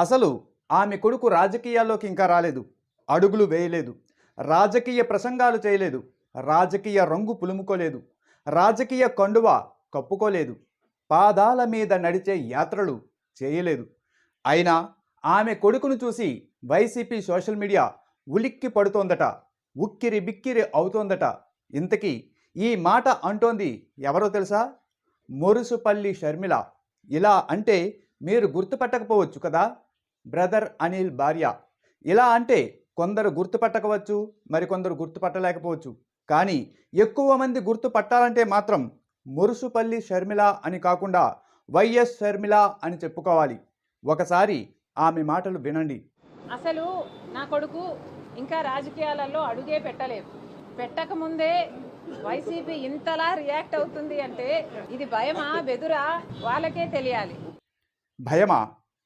అసలు ఆమె కొడుకు రాజకీయాల్లోకి ఇంకా రాలేదు. అడుగులు వేయలేదు. రాజకీయ ప్రసంగాలు చేయలేదు. రాజకీయ రంగు పులుముకోలేదు. రాజకీయ కండువ కప్పుకోలేదు. పాదాల మీద నడిచే యాత్రలు చేయలేదు. అయినా ఆమె కొడుకును చూసి వైసీపీ సోషల్ మీడియా ఉలిక్కి పడుతోందట ఉక్కిరి బిక్కిరి అవుతోందట. ఇంతకీ ఈ మాట అంటోంది ఎవరో తెలుసా? మొరుసుపల్లి షర్మిల. ఇలా అంటే మీరు గుర్తుపట్టకపోవచ్చు కదా? బ్రదర్ అనిల్ భార్య. ఇలా అంటే కొందరు గుర్తుపట్టకపోవచ్చు మరికొందరు గుర్తుపట్టలేకపోవచ్చు. కానీ ఎక్కువ మంది గుర్తుపట్టాలంటే మాత్రం మురుసుపల్లి షర్మిల అని కాకుండా వైఎస్ షర్మిల అని చెప్పుకోవాలి. ఒకసారి ఆమె మాటలు వినండి. అసలు నా కొడుకు ఇంకా రాజకీయాలలో అడుగే పెట్టలేదు. పెట్టకముందే వైసీపీ ఇంతలా రియాక్ట్ అవుతుంది అంటే ఇది భయమా బెదురా? వాళ్ళకే తెలియాలి. భయమా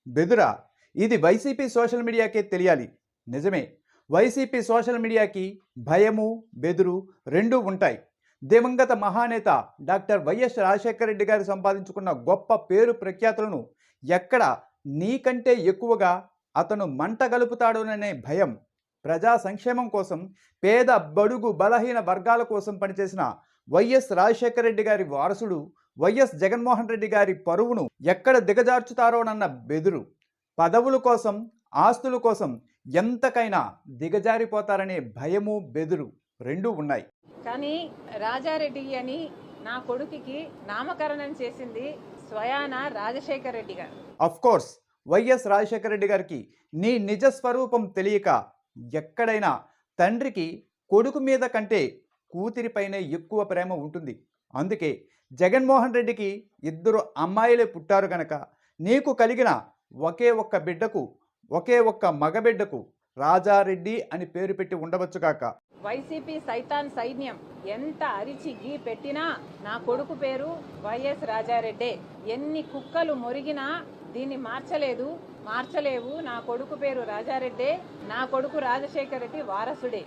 బెదురా? ఇది వైసీపీ సోషల్ మీడియాకే తెలియాలి. నిజమే. వైసీపీ సోషల్ మీడియాకి భయము బెదురు రెండూ ఉంటాయి. దివంగత మహానేత డాక్టర్ వైఎస్ రాజశేఖర రెడ్డి గారు సంపాదించుకున్న గొప్ప పేరు ప్రఖ్యాతులను ఎక్కడ నీకంటే ఎక్కువగా అతను మంట గలుపుతాడోననే భయం ప్రజా సంక్షేమం కోసం పేద బడుగు బలహీన వర్గాల కోసం పనిచేసిన వైఎస్ రాజశేఖర రెడ్డి గారి వారసుడు వైఎస్ జగన్మోహన్ రెడ్డి గారి పరువును ఎక్కడ దిగజార్చుతారోనన్న బెదురు. పదవుల కోసం ఆస్తుల కోసం ఎంతకైనా దిగజారిపోతారనే భయము బెదురు రెండూ ఉన్నాయి. కానీ రాజారెడ్డి అని నా కొడుకుకి నామకరణం చేసింది స్వయాన రాజశేఖర్ రెడ్డి గారు. Of course YS Rajasekhara Reddy గారికి నీ నిజ స్వరూపం తెలియక ఎక్కడైనా తండ్రికి కొడుకు మీద కంటే కూతురిపైనే ఎక్కువ ప్రేమ ఉంటుంది. అందుకే జగన్మోహన్ రెడ్డికి ఇద్దరు అమ్మాయిలే పుట్టారు గనక నీకు కలిగిన ఒకే ఒక్క బిడ్డకు ఒకే ఒక్క మగబిడ్డకు రాజారెడ్డి అని పేరు పెట్టి ఉండవచ్చు కాక వైసీపీ సైతాన్ సైన్యం ఎంత అరిచి గీ పెట్టినా నా కొడుకు పేరు వైఎస్ రాజారెడ్డే. ఎన్ని కుక్కలు మొరిగినా దీన్ని మార్చలేదు మార్చలేవు నా కొడుకు పేరు రాజారెడ్డే నా కొడుకు రాజశేఖర రెడ్డి వారసుడే.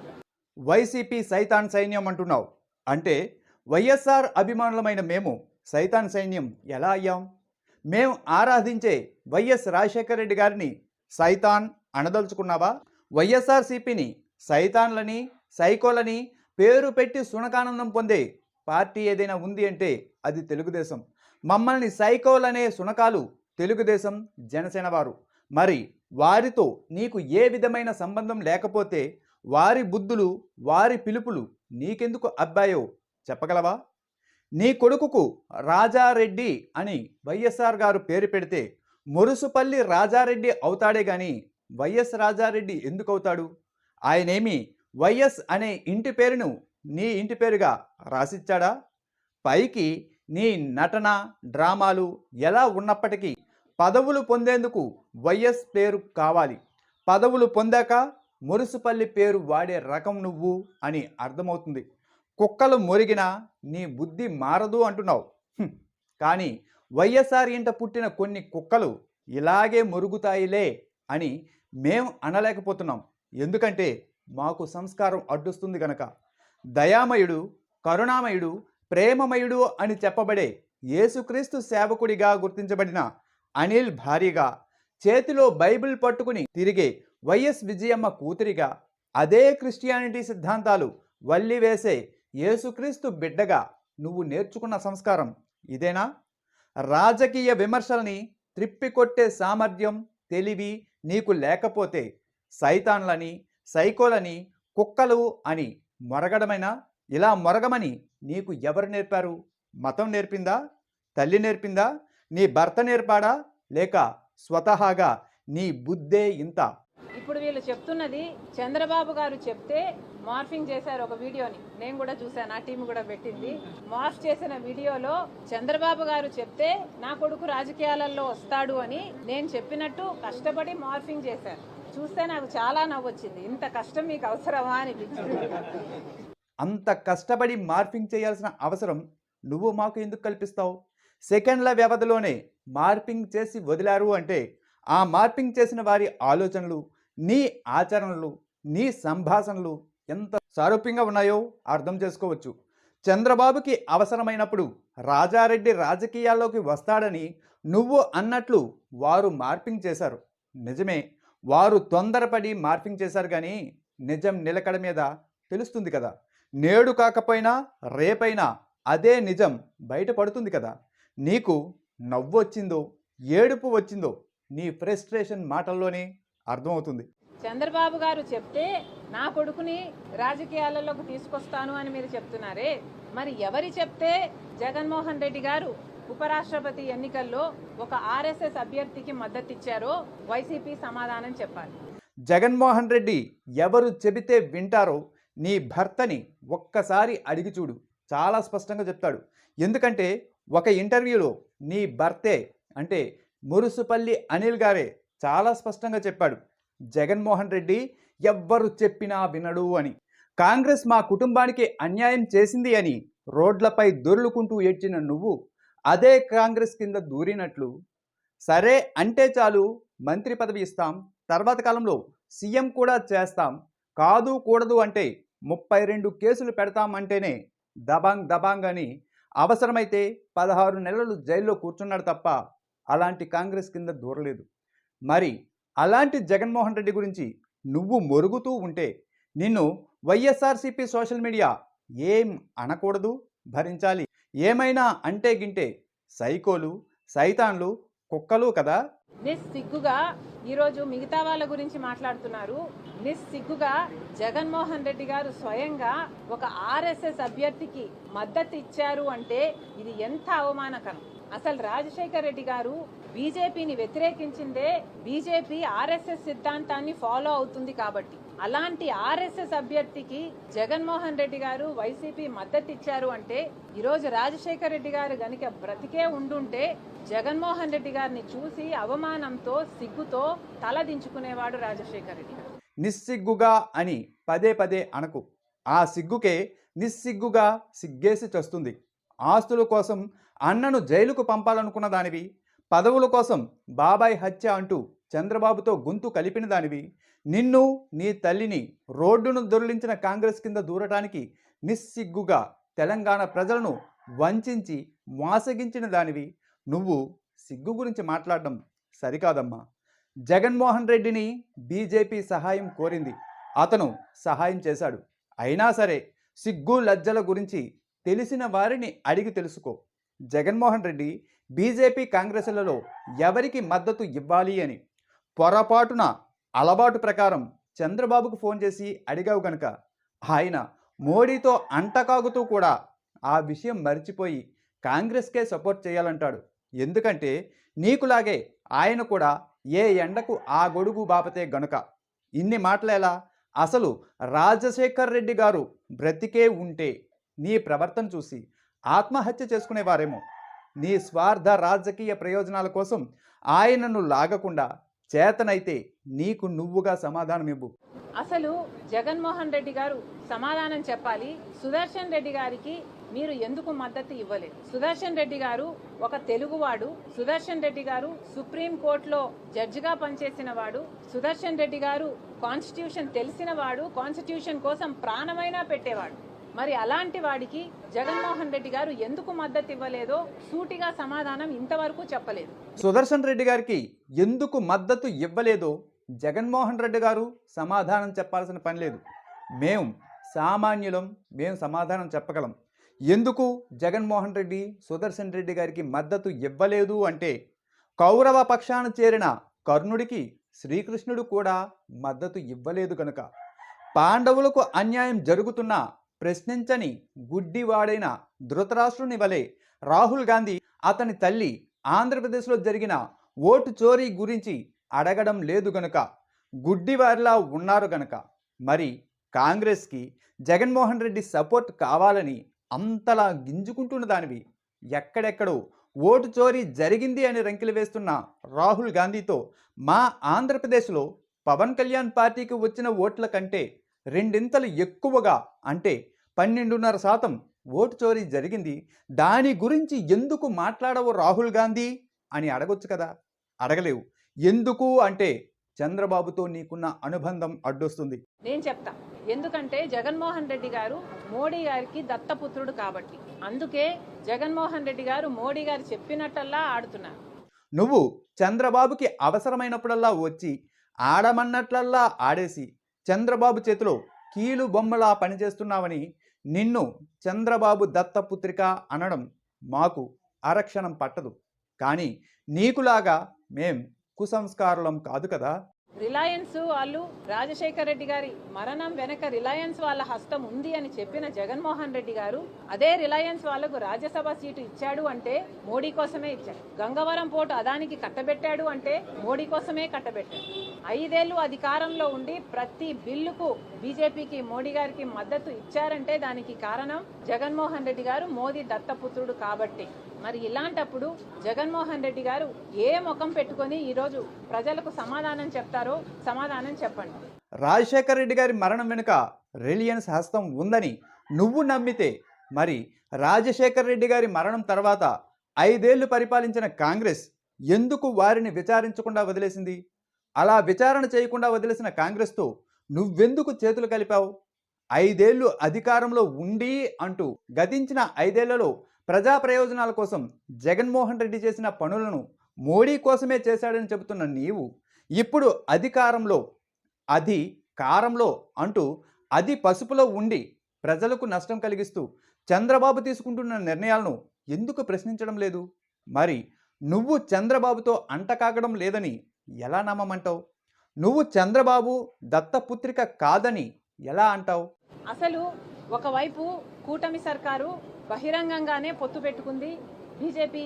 వైసీపీ సైతాన్ సైన్యం అంటున్నావు. అంటే వైఎస్ఆర్ అభిమానులమైన మేము సైతాన్ సైన్యం ఎలా అయ్యాం? మేము ఆరాధించే వైఎస్ రాజశేఖర రెడ్డి గారిని సైతాన్ అనదలుచుకున్నావా? వైఎస్ఆర్సీపీని సైతాన్లని సైకోలని పేరు పెట్టి సునకానందం పొందే పార్టీ ఏదైనా ఉంది అంటే అది తెలుగుదేశం. మమ్మల్ని సైకోలనే సునకాలు తెలుగుదేశం జనసేన వారు. మరి వారితో నీకు ఏ విధమైన సంబంధం లేకపోతే వారి బుద్ధులు వారి పిలుపులు నీకెందుకు అబ్బాయో చెప్పగలవా? నీ కొడుకుకు రాజారెడ్డి అని వైఎస్ఆర్ గారు పేరు పెడితే మురుసుపల్లి రాజారెడ్డి అవుతాడే గాని వైఎస్ రాజారెడ్డి ఎందుకు అవుతాడు? ఆయనేమి వైఎస్ అనే ఇంటి పేరును నీ ఇంటి పేరుగా రాసిచ్చాడా? పైకి నీ నటన డ్రామాలు ఎలా ఉన్నప్పటికీ పదవులు పొందేందుకు వైఎస్ పేరు కావాలి. పదవులు పొందాక మురుసుపల్లి పేరు వాడే రకం నువ్వు అని అర్థమవుతుంది. కుక్కలు మొరిగినా నీ బుద్ధి మారదు అంటున్నావు. కానీ వైఎస్ఆర్ ఇంట పుట్టిన కొన్ని కుక్కలు ఇలాగే మురుగుతాయిలే అని మేం అనలేకపోతున్నాం. ఎందుకంటే మాకు సంస్కారం అడ్డుస్తుంది గనక. దయామయుడు కరుణామయుడు ప్రేమమయుడు అని చెప్పబడే యేసుక్రీస్తు సేవకుడిగా గుర్తించబడిన అనిల్ భార్యగా చేతిలో బైబిల్ పట్టుకుని తిరిగే వైఎస్ విజయమ్మ కూతురిగా అదే క్రిస్టియానిటీ సిద్ధాంతాలు వల్లి వేసే యేసుక్రీస్తు బిడ్డగా నువ్వు నేర్చుకున్న సంస్కారం ఇదేనా? రాజకీయ విమర్శల్ని త్రిప్పికొట్టే సామర్థ్యం తెలివి నీకు లేకపోతే సైతాన్లని సైకోలని కుక్కలు అని మొరగడమైనా? ఇలా మొరగమని నీకు ఎవరు నేర్పారు? మతం నేర్పిందా? తల్లి నేర్పిందా? నీ భర్త నేర్పాడా? లేక స్వతహాగా నీ బుద్ధే ఇంత? ఇప్పుడు వీళ్ళు చెప్తున్నది చంద్రబాబు గారు చెప్తే మార్ఫింగ్ చేశారు ఒక వీడియోని. నేను కూడా చూశాను ఆ టీం కూడా పెట్టింది. మార్ఫ్ చేసిన వీడియోలో చంద్రబాబు గారు చెప్తే నా కొడుకు రాజకీయాలలో వస్తాడు అని నేను చెప్పినట్టు కష్టపడి మార్ఫింగ్ చేశారు. చూస్తే నాకు చాలా నవ్వొచ్చింది. ఇంత కష్టం మీకు అవసరమా అనిపించింది. అంత కష్టపడి మార్పింగ్ చేయాల్సిన అవసరం నువ్వు మాకు ఎందుకు కల్పిస్తావు? సెకండ్ల వ్యవధిలోనే మార్పింగ్ చేసి వదిలారు అంటే ఆ మార్పింగ్ చేసిన వారి ఆలోచనలు నీ ఆచరణలు నీ సంభాషణలు ఎంత సారూప్యంగా ఉన్నాయో అర్థం చేసుకోవచ్చు. చంద్రబాబుకి అవసరమైనప్పుడు రాజారెడ్డి రాజకీయాల్లోకి వస్తాడని నువ్వు అన్నట్లు వారు మార్పింగ్ చేశారు. నిజమే వారు తొందరపడి మార్పింగ్ చేశారు కానీ నిజం నిలకడ మీద తెలుస్తుంది కదా. నేడు కాకపోయినా రేపైనా అదే నిజం బయటపడుతుంది కదా. నీకు నవ్వు వచ్చిందో ఏడుపు వచ్చిందో నీ ఫ్రస్ట్రేషన్ మాటల్లోనే అర్థమవుతుంది. చంద్రబాబు గారు చెప్తే నా కొడుకుని రాజకీయాలలోకి తీసుకొస్తాను అని మీరు చెప్తున్నారే. మరి ఎవరి చెప్తే? జగన్మోహన్ రెడ్డి గారు ఉపరాష్ట్రపతి ఎన్నికల్లో ఒక ఆర్ఎస్ఎస్ అభ్యర్థికి మద్దతు ఇచ్చారో వైసీపీ సమాధానం చెప్పాలి. జగన్మోహన్ రెడ్డి ఎవరు చెబితే వింటారో నీ భర్తని ఒక్కసారి అడిగి చూడు. చాలా స్పష్టంగా చెప్తాడు. ఎందుకంటే ఒక ఇంటర్వ్యూలో నీ భర్తే అంటే మురుసుపల్లి అనిల్ గారే చాలా స్పష్టంగా చెప్పాడు. జగన్మోహన్ రెడ్డి ఎవ్వరు చెప్పినా వినడు అని. కాంగ్రెస్ మా కుటుంబానికి అన్యాయం చేసింది అని రోడ్లపై దొర్లుకుంటూ ఏడ్చిన నువ్వు అదే కాంగ్రెస్ కింద దూరినట్లు. సరే అంటే చాలు మంత్రి పదవి ఇస్తాం తర్వాత కాలంలో సీఎం కూడా చేస్తాం కాదు కూడదు అంటే ముప్పై రెండు కేసులు పెడతాం అంటేనే దబాంగ్ దబాంగ్ అని అవసరమైతే పదహారు నెలలు జైల్లో కూర్చున్నాడు తప్ప అలాంటి కాంగ్రెస్ కింద దూరలేదు. మరి అలాంటి జగన్మోహన్ రెడ్డి గురించి నువ్వు మొరుగుతూ ఉంటే నిన్ను వైఎస్ఆర్సీపీ సోషల్ మీడియా ఏం అనకూడదు? భరించాలి. ఏమైనా అంటే గింటే సైకోలు సైతాన్లు కుక్కలు కదా. నిస్సిగ్గుగా ఈరోజు మిగతా వాళ్ళ గురించి మాట్లాడుతున్నారు. నిస్సిగ్గుగా జగన్మోహన్ రెడ్డి గారు స్వయంగా ఒక ఆర్ఎస్ఎస్ అభ్యర్థికి మద్దతు ఇచ్చారు అంటే ఇది ఎంత అవమానకరం? అసలు రాజశేఖర్ రెడ్డి గారు బీజేపీని వ్యతిరేకించిందే బీజేపీ ఆర్ఎస్ఎస్ సిద్ధాంతాన్ని ఫాలో అవుతుంది కాబట్టి. అలాంటి ఆర్ఎస్ఎస్ అభ్యర్థికి జగన్మోహన్ రెడ్డి గారు వైసీపీ మద్దతు ఇచ్చారు అంటే ఈరోజు రాజశేఖర్ రెడ్డి గారు గనుక బ్రతికే ఉండుంటే జగన్మోహన్ రెడ్డి గారిని చూసి అవమానంతో సిగ్గుతో తల దించుకునేవాడు రాజశేఖర్ రెడ్డి గారు. నిస్సిగ్గుగా అని పదే పదే అనకు. ఆ సిగ్గుకే నిస్సిగ్గుగా సిగ్గేసి చస్తుంది. ఆస్తుల కోసం అన్నను జైలుకు పంపాలనుకున్న దానివి పదవుల కోసం బాబాయ్ హత్య అంటూ చంద్రబాబుతో గొంతు కలిపిన దానివి నిన్ను నీ తల్లిని రోడ్డును దొరిలించిన కాంగ్రెస్ కింద దూరటానికి నిస్సిగ్గుగా తెలంగాణ ప్రజలను వంచించి మోసగించిన దానివి నువ్వు సిగ్గు గురించి మాట్లాడడం సరికాదమ్మా. జగన్మోహన్ రెడ్డిని బీజేపీ సహాయం కోరింది. అతను సహాయం చేశాడు. అయినా సరే సిగ్గు లజ్జల గురించి తెలిసిన వారిని అడిగి తెలుసుకో. జగన్మోహన్ రెడ్డి బీజేపీ కాంగ్రెస్లలో ఎవరికి మద్దతు ఇవ్వాలి అని. పొరపాటున అలవాటు ప్రకారం చంద్రబాబుకు ఫోన్ చేసి అడిగావు కనుక ఆయన మోడీతో అంటకాగుతూ కూడా ఆ విషయం మర్చిపోయి కాంగ్రెస్కే సపోర్ట్ చేయాలంటాడు. ఎందుకంటే నీకులాగే ఆయన కూడా ఏ ఎండకు ఆ గొడుగు బాపతే గనుక. ఇన్ని మాటలేలా అసలు రాజశేఖర్ రెడ్డి గారు బ్రతికే ఉంటే నీ ప్రవర్తన చూసి ఆత్మహత్య చేసుకునేవారేమో. నీ స్వార్థ రాజకీయ ప్రయోజనాల కోసం ఆయనను లాగకుండా చేతనైతే నీకు నువ్వుగా సమాధానం ఇవ్వు. అసలు జగన్మోహన్ రెడ్డి గారు సమాధానం చెప్పాలి. సుదర్శన్ రెడ్డి గారికి మీరు ఎందుకు మద్దతు ఇవ్వలేదు? సుదర్శన్ రెడ్డి గారు ఒక తెలుగువాడు. సుదర్శన్ రెడ్డి గారు సుప్రీం కోర్టులో జడ్జిగా పనిచేసిన వాడు. సుదర్శన్ రెడ్డి గారు కాన్స్టిట్యూషన్ తెలిసిన వాడు. కాన్స్టిట్యూషన్ కోసం ప్రాణమైనా పెట్టేవాడు. మరి అలాంటి వాడికి జగన్మోహన్ రెడ్డి గారు ఎందుకు మద్దతు ఇవ్వలేదో సూటిగా సమాధానం ఇంతవరకు చెప్పలేదు. సుదర్శన్ రెడ్డి గారికి ఎందుకు మద్దతు ఇవ్వలేదో జగన్మోహన్ రెడ్డి గారు సమాధానం చెప్పాల్సిన పని లేదు. మేము సామాన్యులం మేము సమాధానం చెప్పగలం. ఎందుకు జగన్మోహన్ రెడ్డి సుదర్శన్ రెడ్డి గారికి మద్దతు ఇవ్వలేదు అంటే కౌరవ పక్షాన చేరిన కర్ణుడికి శ్రీకృష్ణుడు కూడా మద్దతు ఇవ్వలేదు కనుక. పాండవులకు అన్యాయం జరుగుతున్నా ప్రశ్నించని గుడ్డివాడైన ధృతరాష్ట్రుని వలె రాహుల్ గాంధీ అతని తల్లి ఆంధ్రప్రదేశ్లో జరిగిన ఓటు చోరీ గురించి అడగడం లేదు గనుక గుడ్డివారిలా ఉన్నారు గనుక మరి కాంగ్రెస్కి జగన్మోహన్ రెడ్డి సపోర్ట్ కావాలని అంతలా గింజుకుంటున్న దానివి ఎక్కడెక్కడో ఓటు చోరీ జరిగింది అని రంకెలు వేస్తున్న రాహుల్ గాంధీతో మా ఆంధ్రప్రదేశ్లో పవన్ కళ్యాణ్ పార్టీకి వచ్చిన ఓట్ల కంటే రెండింతలు ఎక్కువగా అంటే పన్నెండున్నర శాతం ఓటు చోరీ జరిగింది. దాని గురించి ఎందుకు మాట్లాడవు రాహుల్ గాంధీ? అని అడగొచ్చు కదా. అడగలేవు. ఎందుకు అంటే చంద్రబాబుతో నీకున్న అనుబంధం అడ్డొస్తుంది. నేను చెప్తా. ఎందుకంటే జగన్మోహన్ రెడ్డి గారు మోడీ గారికి దత్తపుత్రుడు కాబట్టి. అందుకే జగన్మోహన్ రెడ్డి గారు మోడీ గారు చెప్పినట్టల్లా ఆడుతున్నారు. నువ్వు చంద్రబాబుకి అవసరమైనప్పుడల్లా వచ్చి ఆడమన్నట్లల్లా ఆడేసి చంద్రబాబు చేతిలో కీలు బొమ్మలా పనిచేస్తున్నావని నిన్ను చంద్రబాబు దత్తపుత్రిక అనడం మాకు అరక్షణం పట్టదు. కానీ నీకులాగా మేం కుసంస్కారులం కాదు కదా. రిలయన్స్ వాళ్ళు రాజశేఖర రెడ్డి గారి మరణం వెనక రిలయన్స్ వాళ్ళ హస్తం ఉంది అని చెప్పిన జగన్మోహన్ రెడ్డి గారు అదే రిలయన్స్ వాళ్ళకు రాజ్యసభ సీటు ఇచ్చాడు అంటే మోడీ కోసమే ఇచ్చాడు గంగవరం పోటు అదానికి కట్టబెట్టాడు అంటే మోడీ కోసమే కట్టబెట్టాడు ఐదేళ్ళు అధికారంలో ఉండి ప్రతి బిల్లుకు బీజేపీకి మోడీ గారికి మద్దతు ఇచ్చారంటే దానికి కారణం జగన్మోహన్ రెడ్డి గారు మోదీ దత్తపుత్రుడు కాబట్టి. మరి ఇలాంటప్పుడు జగన్మోహన్ రెడ్డి గారు ఏ ముఖం పెట్టుకొని ఈరోజు ప్రజలకు సమాధానం చెప్తారో సమాధానం చెప్పండి. రాజశేఖర రెడ్డి గారి మరణం వెనుక రిలయన్స్ హస్తం ఉందని నువ్వు నమ్మితే మరి రాజశేఖర రెడ్డి గారి మరణం తర్వాత ఐదేళ్ళు పరిపాలించిన కాంగ్రెస్ ఎందుకు వారిని విచారించకుండా వదిలేసింది? అలా విచారణ చేయకుండా వదిలేసిన కాంగ్రెస్తో నువ్వెందుకు చేతులు కలిపావు? ఐదేళ్ళు అధికారంలో ఉండి అంటూ గతించిన ఐదేళ్ళలో ప్రజా ప్రయోజనాల కోసం జగన్మోహన్ రెడ్డి చేసిన పనులను మోడీ కోసమే చేశాడని చెబుతున్న నీవు ఇప్పుడు అధికారంలో అది కారంలో అంటూ అది పసుపులో ఉండి ప్రజలకు నష్టం కలిగిస్తూ చంద్రబాబు తీసుకుంటున్న నిర్ణయాలను ఎందుకు ప్రశ్నించడం లేదు? మరి నువ్వు చంద్రబాబుతో అంటకాగడం లేదని ఎలా నమ్మమంటావు? నువ్వు చంద్రబాబు దత్తపుత్రిక కాదని ఎలా అంటావు? అసలు ఒకవైపు కూటమి సర్కారు బహిరంగంగానే పొత్తు పెట్టుకుంది బీజేపీ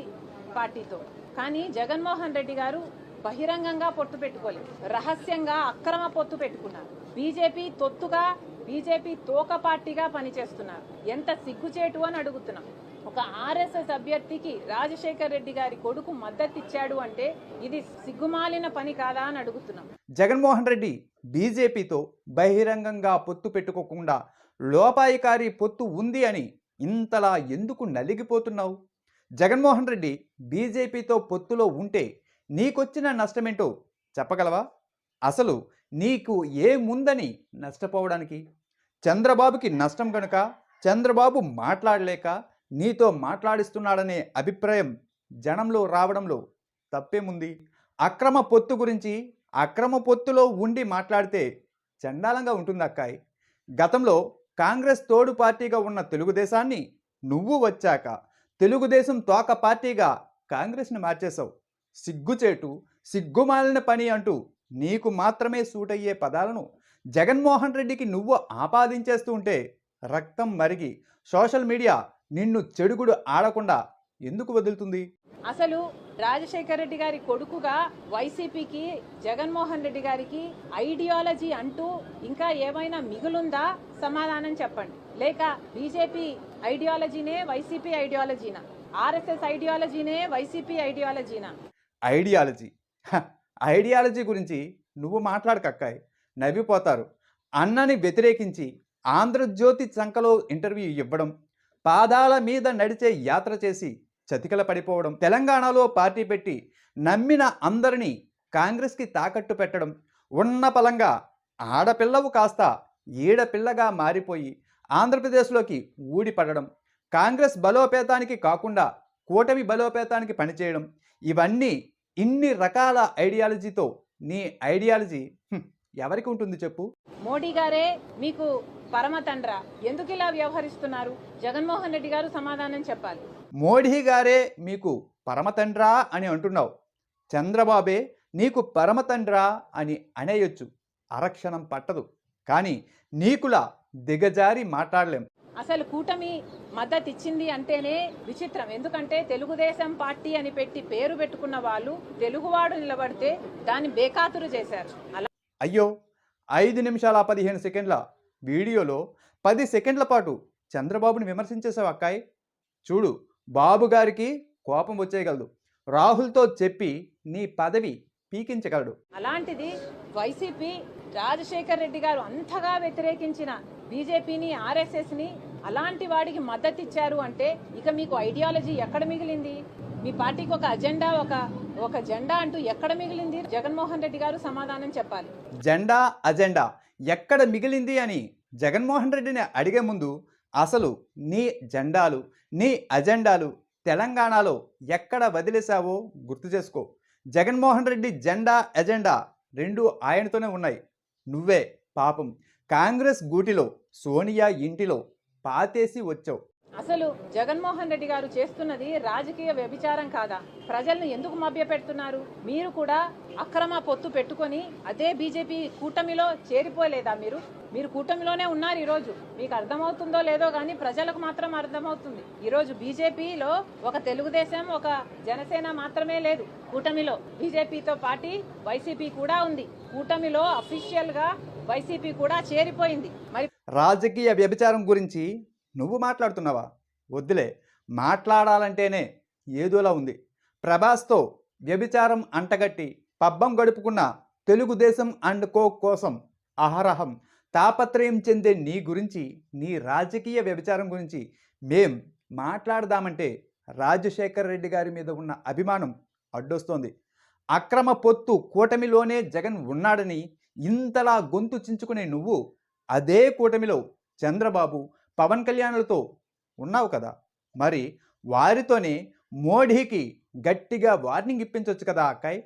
పార్టీతో. కానీ జగన్మోహన్ రెడ్డి గారు బహిరంగంగా పొత్తు పెట్టుకోలేదు. రహస్యంగా అక్రమ పొత్తు పెట్టుకున్నారు. బీజేపీ తొత్తుగా బీజేపీ తోక పార్టీగా పనిచేస్తున్నారు. ఎంత సిగ్గుచేటు అని అడుగుతున్నాం. ఒక ఆర్ఎస్ఎస్ అభ్యర్థికి రాజశేఖర్ రెడ్డి గారి కొడుకు మద్దతు ఇచ్చాడు అంటే ఇది సిగ్గుమాలిన పని కాదా అని అడుగుతున్నాం. జగన్మోహన్ రెడ్డి బీజేపీతో బహిరంగంగా పొత్తు పెట్టుకోకుండా లోపాయికారి పొత్తు ఉంది అని ఇంతలా ఎందుకు నలిగిపోతున్నావు? జగన్మోహన్ రెడ్డి బీజేపీతో పొత్తులో ఉంటే నీకొచ్చిన నష్టమేంటో చెప్పగలవా? అసలు నీకు ఏముందని నష్టపోవడానికి? చంద్రబాబుకి నష్టం కనుక చంద్రబాబు మాట్లాడలేక నీతో మాట్లాడిస్తున్నాడనే అభిప్రాయం జనంలో రావడంలో తప్పేముంది? అక్రమ పొత్తు గురించి అక్రమ పొత్తులో ఉండి మాట్లాడితే చండాలంగా ఉంటుంది అక్కాయ్ గతంలో కాంగ్రెస్ తోడు పార్టీగా ఉన్న తెలుగుదేశాన్ని నువ్వు వచ్చాక తెలుగుదేశం తోక పార్టీగా కాంగ్రెస్ని మార్చేశావు. సిగ్గుచేటు సిగ్గుమాలిన పని అంటూ నీకు మాత్రమే సూట్ అయ్యే పదాలను జగన్మోహన్ రెడ్డికి నువ్వు ఆపాదించేస్తూ ఉంటే రక్తం మరిగి సోషల్ మీడియా నిన్ను చెడుగుడు ఆడకుండా ఎందుకు వదులుతుంది? అసలు రాజశేఖర రెడ్డి గారి కొడుకుగా వైసీపీకి జగన్మోహన్ రెడ్డి గారికి ఐడియాలజీ అంటూ ఇంకా ఏమైనా మిగులుందా? సమాధానం చెప్పండి. లేక బీజేపీ ఐడియాలజీనే వైసీపీ ఐడియాలజీనా? ఆర్ఎస్ఎస్ ఐడియాలజీనే వైసీపీ ఐడియాలజీనా? ఐడియాలజీ. ఐడియాలజీ గురించి నువ్వు మాట్లాడకక్కాయ్ నవ్విపోతారు. అన్నని వ్యతిరేకించి ఆంధ్రజ్యోతి చంకలో ఇంటర్వ్యూ ఇవ్వడం పాదాల మీద నడిచే యాత్ర చేసి చతికిల పడిపోవడం. తెలంగాణలో పార్టీ పెట్టి నమ్మిన అందరినీ కాంగ్రెస్కి తాకట్టు పెట్టడం. ఉన్న పలంగా ఆడపిల్లవు కాస్త ఈడపిల్లగా మారిపోయి ఆంధ్రప్రదేశ్లోకి ఊడిపడడం. కాంగ్రెస్ బలోపేతానికి కాకుండా కూటమి బలోపేతానికి పనిచేయడం. ఇవన్నీ ఇన్ని రకాల ఐడియాలజీతో నీ ఐడియాలజీ ఎవరికి ఉంటుంది చెప్పు? మోడీ గారే మీకు పరమతండ్ర ఎందుకు ఇలా వ్యవహరిస్తున్నారు? జగన్మోహన్ రెడ్డి గారు సమాధానం చెప్పాలి. మోడీ గారే మీకు పరమతండ్రా అని అంటున్నావు. చంద్రబాబే నీకు పరమతండ్రా అని అనేయొచ్చు. అరక్షణం పట్టదు. కానీ నీకులా దిగజారి మాట్లాడలేం. అసలు కూటమి మద్దతు ఇచ్చింది అంటేనే విచిత్రం. ఎందుకంటే తెలుగుదేశం పార్టీ అని పెట్టి పేరు పెట్టుకున్న వాళ్ళు తెలుగువాడు నిలబడితే దాన్ని బేఖాతురు చేశారు. అలా అయ్యో! ఐదు నిమిషాల పదిహేను సెకండ్ల వీడియోలో పది సెకండ్ల పాటు చంద్రబాబుని విమర్శించేసావు అక్కాయ్. చూడు బాబు గారికి కోపం వచ్చేయగలదు. రాహుల్తో చెప్పి నీ పదవి పీకించగలడు. అలాంటిది వైసీపీ రాజశేఖర్ రెడ్డి గారు అంతగా వ్యతిరేకించిన బీజేపీని ఆర్ఎస్ఎస్ని అలాంటి వాడికి మద్దతు ఇచ్చారు అంటే ఇక మీకు ఐడియాలజీ ఎక్కడ మిగిలింది? మీ పార్టీకి ఒక అజెండా ఒక ఒక జెండా అంటూ ఎక్కడ మిగిలింది? జగన్మోహన్ రెడ్డి గారు సమాధానం చెప్పాలి. జెండా అజెండా ఎక్కడ మిగిలింది అని జగన్మోహన్ రెడ్డిని అడిగే ముందు అసలు నీ జెండాలు నీ అజెండాలు తెలంగాణలో ఎక్కడ వదిలేశావో గుర్తు చేసుకో. జగన్మోహన్ రెడ్డి జెండా ఎజెండా రెండు ఆయనతోనే ఉన్నాయి. నువ్వే పాపం. కాంగ్రెస్ గూటిలో సోనియా ఇంటిలో పాతేసి వచ్చావు. అసలు జగన్మోహన్ రెడ్డి గారు చేస్తున్నది రాజకీయ వ్యభిచారం కాదా? ప్రజలను ఎందుకు మభ్యపెడుతున్నారు? మీరు కూడా అక్రమ పొత్తు పెట్టుకొని అదే బీజేపీ కూటమిలో చేరిపోలేదా మీరు? మీరు కూటమిలోనే ఉన్నారు ఈరోజు. మీకు అర్థమవుతుందో లేదో కానీ ప్రజలకు మాత్రం అర్థమవుతుంది. ఈరోజు బీజేపీలో ఒక తెలుగుదేశం ఒక జనసేన మాత్రమే లేదు. కూటమిలో బీజేపీతో పాటి వైసీపీ కూడా ఉంది. కూటమిలో అఫీషియల్గా వైసీపీ కూడా చేరిపోయింది. మరి రాజకీయ వ్యభిచారం గురించి నువ్వు మాట్లాడుతున్నావా? వద్దులే. మాట్లాడాలంటేనే ఏదోలా ఉంది. ప్రభాస్తో వ్యభిచారం అంటగట్టి పబ్బం గడుపుకున్న తెలుగుదేశం అండ్ కో కోసం అహరహం తాపత్రయం చెందే నీ గురించి నీ రాజకీయ వ్యభిచారం గురించి మేం మాట్లాడదామంటే రాజశేఖర్ రెడ్డి గారి మీద ఉన్న అభిమానం అడ్డొస్తోంది. అక్రమ పొత్తు కూటమిలోనే జగన్ ఉన్నాడని ఇంతలా గొంతు చించుకునే నువ్వు అదే కూటమిలో చంద్రబాబు పవన్ కళ్యాణ్లతో ఉన్నావు కదా. మరి వారితోనే మోడీకి గట్టిగా వార్నింగ్ ఇప్పించవచ్చు కదా అక్కాయ్.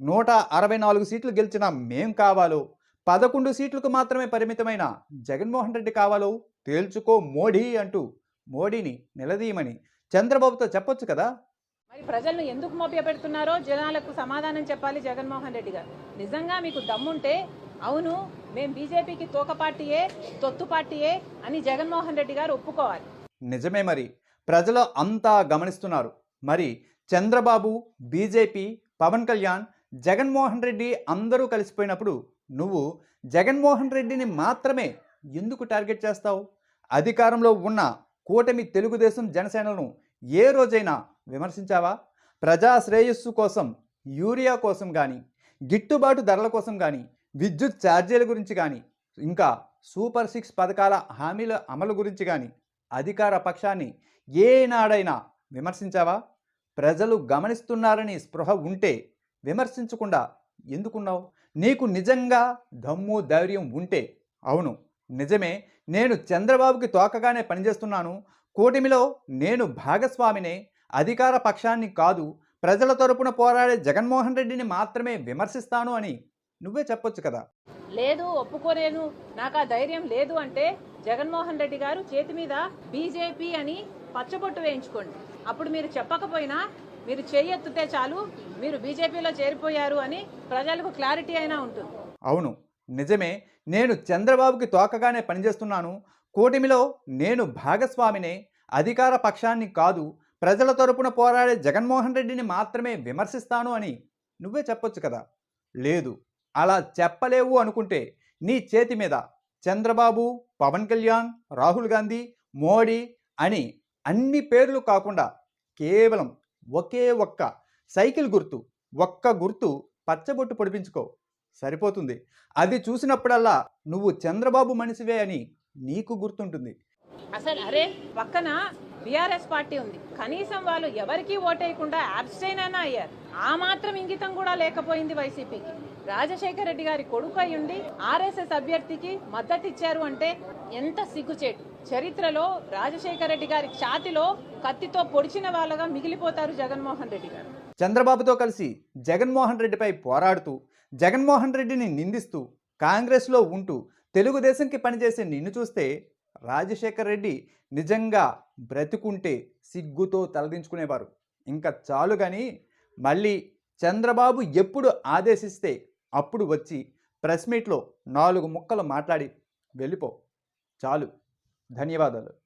నూట అరవై నాలుగు సీట్లు గెలిచిన మేం కావాలో పదకొండు సీట్లకు మాత్రమే పరిమితమైన జగన్మోహన్ రెడ్డి కావాలో తేల్చుకో మోడీ అంటూ మోడీని నిలదీయమని చంద్రబాబుతో చెప్పొచ్చు కదా. మరి ప్రజలను ఎందుకు మభ్యపెడుతున్నారో జనాలకు సమాధానం చెప్పాలి జగన్మోహన్ రెడ్డి గారు. నిజంగా మీకు దమ్ముంటే అవును మేము బీజేపీకి తోక పార్టీయే తొత్తు పార్టీయే అని జగన్మోహన్ రెడ్డి గారు ఒప్పుకోవాలి. నిజమే మరి. ప్రజలు అంతా గమనిస్తున్నారు. మరి చంద్రబాబు బీజేపీ పవన్ కళ్యాణ్ జగన్మోహన్ రెడ్డి అందరూ కలిసిపోయినప్పుడు నువ్వు జగన్మోహన్ రెడ్డిని మాత్రమే ఎందుకు టార్గెట్ చేస్తావు? అధికారంలో ఉన్న కూటమి తెలుగుదేశం జనసేనలను ఏ రోజైనా విమర్శించావా? ప్రజా శ్రేయస్సు కోసం యూరియా కోసం కానీ గిట్టుబాటు ధరల కోసం కానీ విద్యుత్ ఛార్జీల గురించి కానీ ఇంకా సూపర్ సిక్స్ పథకాల హామీల అమలు గురించి కానీ అధికార పక్షాన్ని ఏనాడైనా విమర్శించావా? ప్రజలు గమనిస్తున్నారని స్పృహ ఉంటే విమర్శించకుండా ఎందుకున్నావు? నీకు నిజంగా దమ్ము ధైర్యం ఉంటే? అవును నిజమే. నేను చంద్రబాబుకి తోకగానే పనిచేస్తున్నాను. కూటమిలో నేను భాగస్వామినే. అధికార పక్షాన్ని కాదు ప్రజల తరపున పోరాడే జగన్మోహన్ రెడ్డిని మాత్రమే విమర్శిస్తాను అని నువ్వే చెప్పొచ్చు కదా. లేదు ఒప్పుకోలేను. నాకు ఆ ధైర్యం లేదు అంటే జగన్మోహన్ రెడ్డి గారు చేతి మీద బీజేపీ అని పచ్చబొట్టు వేయించుకోండి. అప్పుడు మీరు చెప్పకపోయినా మీరు చేయెత్తితే చాలు మీరు బీజేపీలో చేరిపోయారు అని ప్రజలకు క్లారిటీ అయినా ఉంటుంది. అవును నిజమే. నేను చంద్రబాబుకి తోకగానే పనిచేస్తున్నాను. కూటమిలో నేను భాగస్వామినే. అధికార పక్షాన్ని కాదు ప్రజల తరపున పోరాడే జగన్మోహన్ రెడ్డిని మాత్రమే విమర్శిస్తాను అని నువ్వే చెప్పొచ్చు కదా. లేదు అలా చెప్పలేవు అనుకుంటే నీ చేతి మీద చంద్రబాబు పవన్ కళ్యాణ్ రాహుల్ గాంధీ మోడీ అని అన్ని పేర్లు కాకుండా కేవలం ఒకే ఒక్క సైకిల్ గుర్తు ఒక్క గుర్తు పచ్చబొట్టు పొడిపించుకో. సరిపోతుంది. అది చూసినప్పుడల్లా నువ్వు చంద్రబాబు మనిషివే అని నీకు గుర్తుంటుంది. అసలు అరే పక్కన బీఆర్ఎస్ పార్టీ ఉంది. కనీసం వాళ్ళు ఎవరికీ ఓటేయకుండా అబ్స్టైన్ అయినా అయ్యారు. ఆ మాత్రం ఇంగితం కూడా లేకపోయింది వైసీపీకి. రాజశేఖర రెడ్డి గారి కొడుకు అయ్యుండి ఉండి ఆర్ఎస్ఎస్ అభ్యర్థికి మద్దతు ఇచ్చారు అంటే ఎంత సిగ్గుచేటు. చరిత్రలో రాజశేఖర రెడ్డి గారి ఛాతిలో కత్తితో పొడిచిన వాళ్ళగా మిగిలిపోతారు జగన్మోహన్ రెడ్డి గారు. చంద్రబాబుతో కలిసి జగన్మోహన్ రెడ్డిపై పోరాడుతూ జగన్మోహన్ రెడ్డిని నిందిస్తూ కాంగ్రెస్లో ఉంటూ తెలుగుదేశంకి పనిచేసే నిన్ను చూస్తే రాజశేఖర్ రెడ్డి నిజంగా బ్రతుకుంటే సిగ్గుతో తలదించుకునేవారు. ఇంకా చాలు కానీ మళ్ళీ చంద్రబాబు ఎప్పుడు ఆదేశిస్తే అప్పుడు వచ్చి ప్రెస్ మీట్లో నాలుగు ముక్కలు మాట్లాడి వెళ్ళిపో. చాలు. ధన్యవాదాలు.